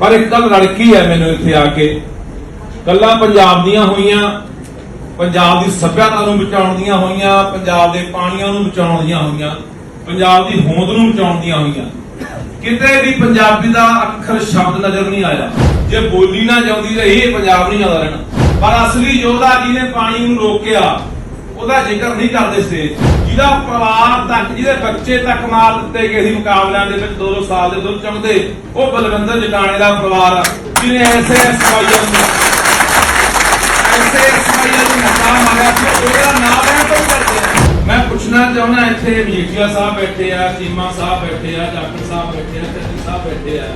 ਪਰ ਇੱਕ ਗੱਲ ਲੜਕੀ ਹੈ ਮੈਨੂੰ ਇੱਥੇ ਆ ਕੇ। ਕੱਲਾ ਪੰਜਾਬ ਦੀਆਂ ਹੋਈਆਂ, ਪੰਜਾਬ ਦੀ ਸੱਭਿਅਤਾ ਨੂੰ ਬਚਾਉਣ ਦੀਆਂ ਹੋਈਆਂ, ਪੰਜਾਬ ਦੇ ਪਾਣੀਆਂ ਨੂੰ ਬਚਾਉਣ ਦੀਆਂ ਹੋਈਆਂ, ਪੰਜਾਬ ਦੀ ਹੋਂਦ ਨੂੰ ਬਚਾਉਣ ਦੀਆਂ ਹੋਈਆਂ। ਕਿਤੇ ਵੀ ਪੰਜਾਬੀ ਦਾ ਅੱਖਰ, ਸ਼ਬਦ ਨਜ਼ਰ ਨਹੀਂ ਆਇਆ। ਜੇ ਬੋਲੀ ਨਾ ਜਾਂਦੀ ਰਹੀ ਇਹ ਪੰਜਾਬ ਨਹੀਂ ਆਉਂਦਾ ਰਹਿਣਾ। ਪਰ ਅਸਲੀ ਯੋਧਾ ਜੀ ਨੇ ਪਾਣੀ ਨੂੰ ਰੋਕਿਆ। ਉਹਦਾ ਜ਼ਿਕਰ ਨਹੀਂ ਕਰਦੇ ਸੀ। ਜਿਹਦਾ ਪਰਿਵਾਰ ਤੱਕ, ਜਿਹਦੇ ਬੱਚੇ ਤੱਕ ਮਾਰ ਦਿੱਤੇ ਗਏ ਸੀ ਮੁਕਾਬਲਿਆਂ ਦੇ ਵਿੱਚ 2-2 ਸਾਲ ਦੇ ਦੁੱਧ ਚੁੰਗਦੇ ਉਹ ਬਲਵਿੰਦਰ ਜਟਾਣੇ ਦਾ ਪਰਿਵਾਰ ਜਿਹਨੇ ਐਸੇ ਸਵਾਈਆਂ ਨੂੰ ਐਸੇ ਸਵਾਈਆਂ ਨੂੰ ਮਕਾ ਮਾਰਿਆ ਸੀ ਉਹਦਾ ਨਾਮ ਹੈ ਕੋਈ ਕਰਦੇ ਮੈਂ ਪੁੱਛਣਾ ਚਾਹੁੰਦਾ ਇੱਥੇ ਮਜੀਠੀਆ ਸਾਹਿਬ ਬੈਠੇ ਆ, ਚੀਮਾ ਸਾਹਿਬ ਬੈਠੇ ਆ, ਡਾਕਟਰ ਸਾਹਿਬ ਬੈਠੇ ਆ ਚੱਟੀ ਸਾਹਿਬ ਬੈਠੇ ਆ।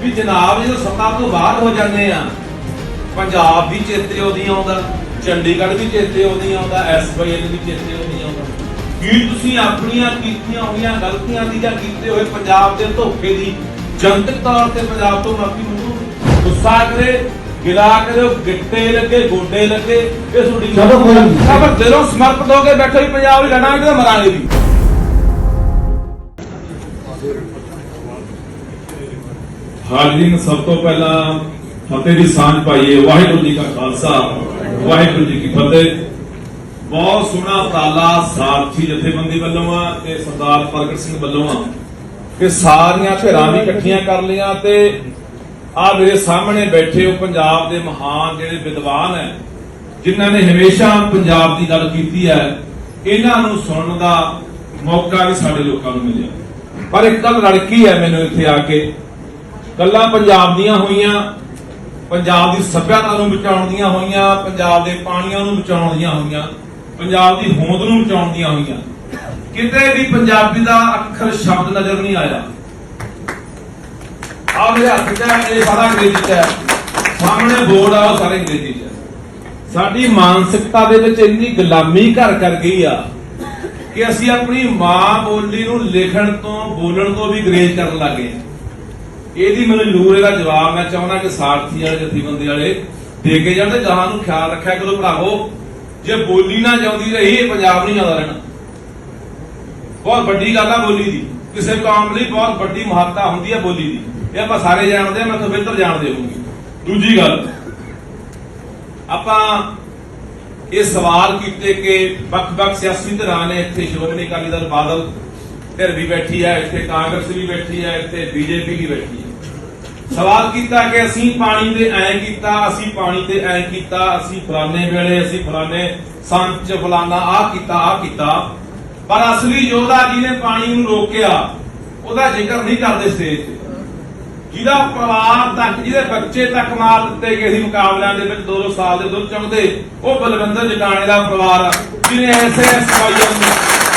ਵੀ ਜਨਾਬ ਜਦੋਂ ਸੱਤਾ ਤੋਂ ਬਾਹਰ ਹੋ ਜਾਂਦੇ ਆ, ਪੰਜਾਬ ਦੀ ਚੇਤੇ ਉਹਦੀ ਆਉਂਦਾ। ਚੰਡੀਗੜ੍ਹ ਵੀ ਚੇਤੇ ਉਹਦੀ ਆਉਂਦਾ ਐਸਵਾਈਐਲ ਵੀ ਚੇਤੇ ਉਹਦੀ। ਆਉਂਦਾ ਕੀ ਤੁਸੀਂ ਆਪਣੀਆਂ ਕੀਤੀਆਂ ਹੋਈਆਂ ਗਲਤੀਆਂ ਦੀ ਜਾਂ ਕੀਤੇ ਹੋਏ ਪੰਜਾਬ ਦੇ ਧੋਖੇ ਦੀ ਜਨਤਕ ਤੌਰ ਤੇ ਪੰਜਾਬ ਤੋਂ ਮਾਫੀ ਮੰਗੋ ਗੁੱਸਾ ਕਰੇ ਗਿਲਾ ਕਰੇ ਗਿੱਟੇ ਲੱਗੇ ਗੋਡੇ ਲੱਗੇ ਇਹ ਤੁਹਾਡੀ ਚਲੋ ਕੋਈ ਨਹੀਂ। ਖਬਰ ਦਿਲੋਂ ਸਮਰਪਿਤ ਹੋ ਕੇ ਬੈਠੇ ਵੀ ਪੰਜਾਬ ਹੀ ਲੜਾਂਗੇ ਤੇ ਮਰਾਂਗੇ ਵੀ। ਹਾਜ਼ਰੀਨ ਸਭ ਤੋਂ ਪਹਿਲਾਂ ਫਤਿਹ ਦੀ ਸਾਂਝ ਪਾਈਏ ਵਾਹਿਗੁਰੂ ਜੀ ਕਾ ਖਾਲਸਾ। ਵਾਹਿਗੁਰੂ ਜੀ ਕੀ ਫਤਿਹ। ਬਹੁਤ ਸੋਹਣਾ ਤਾਲਾ ਸਾਰਥੀ ਜਥੇਬੰਦੀ ਵੱਲੋਂ ਆ ਤੇ ਸਰਦਾਰ ਪ੍ਰਗਟ ਸਿੰਘ ਵੱਲੋਂ ਆ ਕਿ ਸਾਰੀਆਂ ਧਿਰਾਂ ਵੀ ਇਕੱਠੀਆਂ ਕਰ ਲਿਆ ਤੇ ਆ ਮੇਰੇ ਸਾਹਮਣੇ ਬੈਠੇ ਉਹ ਪੰਜਾਬ ਦੇ ਮਹਾਨ ਜਿਹੜੇ ਵਿਦਵਾਨ ਹੈ, ਜਿਨ੍ਹਾਂ ਨੇ ਹਮੇਸ਼ਾ ਪੰਜਾਬ ਦੀ ਗੱਲ ਕੀਤੀ ਹੈ, ਇਹਨਾਂ ਨੂੰ ਸੁਣਨ ਦਾ ਮੌਕਾ ਵੀ ਸਾਡੇ ਲੋਕਾਂ ਨੂੰ ਮਿਲਿਆ। ਪਰ ਇੱਕ ਗੱਲ ਲੜਕੀ ਹੈ ਮੈਨੂੰ ਇੱਥੇ ਆ ਕੇ, ਗੱਲਾਂ ਪੰਜਾਬ ਦੀਆਂ ਹੋਈਆਂ ਪੰਜਾਬ ਦੀ ਸੱਭਿਆਤਾ ਨੂੰ ਬਚਾਉਣ ਦੀਆਂ ਹੋਈਆਂ, ਪੰਜਾਬ ਦੇ ਪਾਣੀਆਂ ਨੂੰ ਬਚਾਉਣ ਦੀਆਂ ਹੋਈਆਂ, ਪੰਜਾਬ ਦੀ ਹੋਂਦ ਨੂੰ ਬਚਾਉਣ ਦੀਆਂ ਹੋਈਆਂ। ਕਿਤੇ ਵੀ ਪੰਜਾਬੀ ਦਾ ਅੱਖਰ, ਸ਼ਬਦ ਨਜ਼ਰ ਨਹੀਂ ਆਇਆ। ਆ ਮੇਰੇ ਹੱਥ 'ਚ ਹੈ, ਇਹ ਸਾਰਾ ਅੰਗਰੇਜ਼ੀ 'ਚ ਹੈ। ਸਾਹਮਣੇ ਬੋਰਡ ਆ ਸਾਰੇ ਅੰਗਰੇਜ਼ੀ 'ਚ ਸਾਡੀ ਮਾਨਸਿਕਤਾ ਦੇ ਵਿੱਚ ਇੰਨੀ ਗੁਲਾਮੀ ਘਰ ਕਰ ਗਈ ਆ ਕਿ ਅਸੀਂ ਆਪਣੀ ਮਾਂ ਬੋਲੀ ਨੂੰ ਲਿਖਣ ਤੋਂ, ਬੋਲਣ ਤੋਂ ਵੀ ਗਰੇਜ ਕਰਨ ਲੱਗੇ ਹਾਂ ਇਹਦੀ ਮੈਨੂੰ ਜ਼ਰੂਰ ਇਹਦਾ ਜਵਾਬ ਮੈਂ ਚਾਹੁੰਦਾ ਕਿ ਸਾਰਥੀ ਵਾਲੇ, ਜਥੇਬੰਦੀ ਵਾਲੇ ਦੇ ਕੇ ਜਾਣ ਤੇ ਜਹਾਂ ਨੂੰ ਖਿਆਲ ਰੱਖਿਆ ਕਰੋ ਭਰਾਵੋ। ਜੇ ਬੋਲੀ ਨਾ ਜਾਂਦੀ ਰਹੀ ਇਹ ਪੰਜਾਬ ਨਹੀਂ ਆਉਂਦਾ ਰਹਿਣਾ। ਬਹੁਤ ਵੱਡੀ ਗੱਲ ਆ ਬੋਲੀ ਦੀ। ਕਿਸੇ ਕੌਮ ਲਈ ਬਹੁਤ ਵੱਡੀ ਮਹੱਤਤਾ ਹੁੰਦੀ ਹੈ ਬੋਲੀ ਦੀ। ਇਹ ਆਪਾਂ ਸਾਰੇ ਜਾਣਦੇ ਆ, ਮੈਂ ਤਾਂ ਬਿਹਤਰ ਜਾਣਦੇ ਹੋਊਗੀ। ਦੂਜੀ ਗੱਲ, ਆਪਾਂ ਇਹ ਸਵਾਲ ਕੀਤੇ ਕਿ ਵੱਖ-ਵੱਖ ਸਿਆਸੀ ਧਿਰਾਂ ਨੇ ਇੱਥੇ ਸ਼੍ਰੋਮਣੀ ਅਕਾਲੀ ਦਲ ਬਾਦਲ ਧਿਰ ਵੀ ਬੈਠੀ ਹੈ ਇੱਥੇ ਕਾਂਗਰਸ ਵੀ ਬੈਠੀ ਹੈ ਇੱਥੇ ਬੀਜੇਪੀ ਵੀ ਬੈਠੀ ਹੈ ਸਵਾਲ ਕੀਤਾ ਕਿ ਅਸੀਂ ਪਾਣੀ ਦੇ ਐ ਕੀਤਾ ਅਸੀਂ ਪਾਣੀ ਤੇ ਐ ਕੀਤਾ ਅਸੀਂ ਫਲਾਣੇ ਵੇਲੇ ਅਸੀਂ ਫਲਾਣੇ ਸੰਤ ਫਲਾਣਾ ਆ ਕੀਤਾ ਆ ਕੀਤਾ। ਪਰ ਅਸਲੀ ਯੋਧਾ ਜਿਹਨੇ ਪਾਣੀ ਨੂੰ ਰੋਕਿਆ ਉਹਦਾ ਜ਼ਿਕਰ ਨਹੀਂ ਕਰਦੇ ਸਟੇਜ ਤੇ। ਜਿਹਦਾ ਪਰਿਵਾਰ ਤੱਕ ਜਿਹਦੇ ਬੱਚੇ ਤੱਕ ਮਾਰ ਦਿੱਤੇ ਗਏ ਸੀ ਮੁਕਾਬਲਿਆਂ ਦੇ ਵਿੱਚ 2-2 ਸਾਲ ਦੇ ਦੁੱਧ ਚੁੰਗਦੇ ਉਹ ਬਲਵਿੰਦਰ ਜਟਾਣੇ ਦਾ ਪਰਿਵਾਰ ਆ, ਜਿਹਨੇ ਐਸੇ ਸਵਾਈਆਂ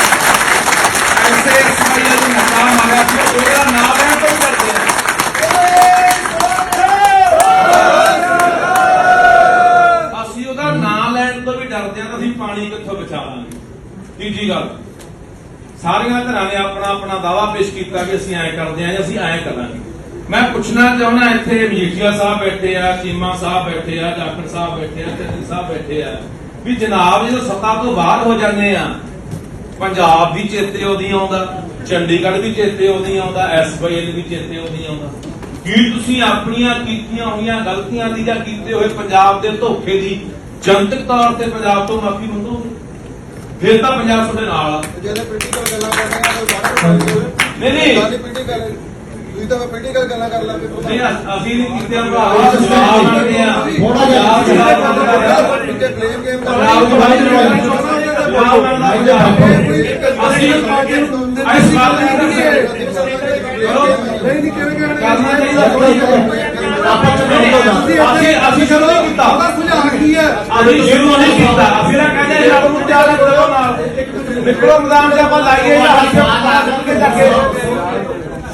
ਨੂੰ ਐਸੇ ਨੂੰ ਮਕਾ ਮਾਰਿਆ ਸੀ। ਉਹਦਾ ਨਾਮ ਹੈ ਕੋਈ ਕਰਦੇ ਆ ਅਸੀਂ ਉਹਦਾ ਨਾਮ ਲੈਣ ਤੋਂ ਵੀ ਡਰਦੇ ਹਾਂ ਅਸੀਂ ਪਾਣੀ ਕਿੱਥੋਂ ਬਚਾਵਾਂਗੇ? ਤੀਜੀ ਗੱਲ। ਸਾਰੀਆਂ ਧਿਰਾਂ ਨੇ ਆਪਣਾ ਆਪਣਾ ਦਾਵਾ ਪੇਸ਼ ਕੀਤਾ ਕਿ ਅਸੀਂ ਐਂ ਕਰਦੇ ਆਂ ਅਸੀਂ ਐਂ ਕਰਾਂਗੇ। ਮੈਂ ਪੁੱਛਣਾ ਚਾਹੁੰਦਾ ਇੱਥੇ ਮਜੀਠੀਆ ਸਾਹਿਬ ਬੈਠੇ ਆ, ਚੀਮਾ ਸਾਹਿਬ ਬੈਠੇ ਆ ਡਾਕਟਰ ਸਾਹਿਬ ਬੈਠੇ ਆ ਚੱਟੀ ਸਾਹਿਬ ਬੈਠੇ ਆ, ਵੀ ਜਨਾਬ ਜਦੋਂ ਸੱਤਾ ਤੋਂ ਬਾਹਰ ਹੋ ਜਾਂਦੇ ਆ ਪੰਜਾਬ ਵੀ ਚੇਤੇ ਉਹਦੀ ਆਉਂਦਾ ਚੰਡੀਗੜ੍ਹ ਵੀ ਚੇਤੇ ਉਹਦੀ ਆਉਂਦਾ ਐਸਵਾਈਐਲ ਵੀ ਚੇਤੇ ਉਹਦੀ ਆਉਂਦਾ। ਕੀ ਤੁਸੀਂ ਆਪਣੀਆਂ ਕੀਤੀਆਂ ਹੋਈਆਂ ਗਲਤੀਆਂ ਦੀ ਜਾਂ ਕੀਤੇ ਹੋਏ ਪੰਜਾਬ ਦੇ ਧੋਖੇ ਦੀ ਜਨਤਕ ਤੌਰ ਤੇ ਪੰਜਾਬ ਤੋਂ ਮਾਫੀ ਮੰਗੋਗੇ? ਫਿਰ ਤਾਂ ਪੰਜਾਬ ਤੁਹਾਡੇ ਨਾਲ ਆ। ਜਿਹੜੇ ਪੋਲੀਟੀਕਲ ਗੱਲਾਂ ਕਰ ਰਹੇ ਆ ਨਹੀਂ, ਨਹੀਂ। ਸਾਡੀ ਪੋਲੀਟੀਕਲ ਤੁਸੀਂ ਤਾਂ ਪੋਲੀਟੀਕਲ ਗੱਲਾਂ ਕਰ ਲਾਂਗੇ। ਨਹੀਂ ਅਸੀਂ ਨਹੀਂ ਕੀਤੇ ਭਰਾ ਸਵਾਲ ਮੰਗਦੇ ਆ ਥੋੜ੍ਹਾ ਜਿਹਾ ਕਲੇਮ ਗੇਮ ਪੰਜਾਬ ਤੋਂ ਬਾਹਰ ਜਵਾਬ ਅਸੀਂ ਇਸ ਗੱਲ ਨਹੀਂ ਨਹੀਂ ਕਿਵੇਂ ਕਹਿਣਾ ਕਰਨਾ ਚਾਹੀਦਾ ਆਪਾਂ ਚਲੋ ਅਸੀਂ ਅਸੀਂ ਸ਼ੁਰੂ ਕੀਤਾ। ਸੁਝਾਅ ਕੀ ਹੈ ਅਸੀਂ ਸ਼ੁਰੂ ਨਹੀਂ ਕੀਤਾ ਅਸੀਂ ਨਾ ਕਹਿੰਦੇ ਰੱਬ ਨੂੰ ਤਿਆਰ ਕਰੋ ਨਾਲ ਨਿਕਲੋ ਮੈਦਾਨ 'ਚ ਆਪਾਂ ਲਾਈਏ ਜਾਂ ਹੱਥ ਕੇ ਲੱਗੇ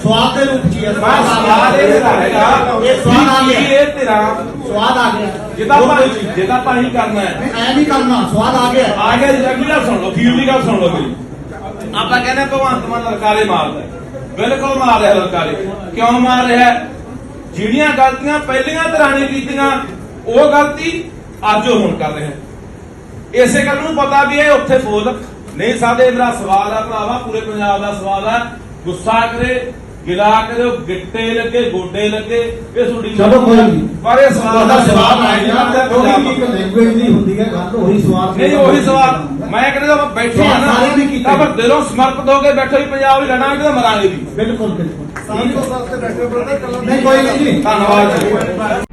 ਸਵਾਦ ਦੇ ਰੂਪ ਚ ਹੀ ਹੈ ਮੈਂ ਸਵਾਲ ਇਹ ਹੈਗਾ ਇਹ ਸਵਾਦ ਆ ਗਿਆ। ਇਹ ਤੇਰਾ। ਸਵਾਦ ਆ ਗਿਆ। ਜਿਹਦਾ ਆਪਾਂ ਜਿਹਦਾ ਆਪਾਂ ਹੀ ਕਰਨਾ ਹੈ। ਐ ਨਹੀਂ ਕਰਨਾ। ਸਵਾਦ ਆ ਗਿਆ। ਆ ਗਿਆ ਜੀ ਅਗਲੀ ਗੱਲ ਸੁਣ ਲਓ। ਖੀਰ ਦੀ ਗੱਲ ਸੁਣ ਲਓ ਮੇਰੀ। ਆਪਾਂ ਕਹਿੰਦੇ ਭਗਵੰਤ ਮਾਨ ਲਲਕਾਰੇ ਮਾਰਦਾ। ਬਿਲਕੁਲ ਮਾਰ ਰਿਹਾ ਲਲਕਾਰੇ। ਕਿਉਂ ਮਾਰ ਰਿਹਾ? ਜਿਹੜੀਆਂ ਗਲਤੀਆਂ ਪਹਿਲੀਆਂ ਤਰ੍ਹਾਂ ਨੇ ਕੀਤੀਆਂ ਉਹ ਗਲਤੀ ਅੱਜ ਉਹ ਹੁਣ ਕਰ ਰਿਹਾ। ਇਸੇ ਗੱਲ ਨੂੰ ਪਤਾ ਵੀ ਇਹ ਉੱਥੇ ਬੋਲ ਨਹੀਂ ਸਾਡੇ ਮੇਰਾ ਸਵਾਲ ਆ ਭਰਾਵਾ ਪੂਰੇ ਪੰਜਾਬ ਦਾ ਸਵਾਲ ਆ। ਗੁੱਸਾ ਕਰੇ ਗਿਲਾ ਕਰਿਓ ਗਿੱਟੇ ਲੱਗੇ ਗੋਡੇ ਲੱਗੇ ਇਹ ਤੁਹਾਡੀ ਚਲੋ ਕੋਈ ਨਹੀਂ। ਪਰ ਇਹ ਸਵਾਲ ਦਾ ਜਵਾਬ ਆਇਆ ਜੀ ਉਹੀ ਇੱਕ ਲੈਂਗੁਏਜ ਦੀ ਹੁੰਦੀ ਹੈ ਗੱਲ ਉਹੀ ਸਵਾਲ ਨਹੀਂ ਉਹੀ ਸਵਾਲ। ਮੈਂ ਕਹਿੰਦਾ ਆਪਾਂ ਬੈਠੇ ਆ ਨਾ ਸਾਰਿਆਂ ਨੇ ਕੀਤਾ। ਤਾਂ ਫਿਰ ਦਿਲੋਂ ਸਮਰਪਿਤ ਹੋ ਕੇ ਬੈਠੇ ਵੀ ਪੰਜਾਬ ਹੀ ਲੜਾਂਗੇ ਤਾਂ ਮਰਾਂਗੇ ਵੀ। ਬਿਲਕੁਲ ਬਿਲਕੁਲ। ਤੋਂ ਸਾਲ ਤੇ ਬੈਠੇ ਬਰਦਰ ਕੱਲਾ ਨਹੀਂ ਕੋਈ ਨਹੀਂ। ਧੰਨਵਾਦ ਜੀ।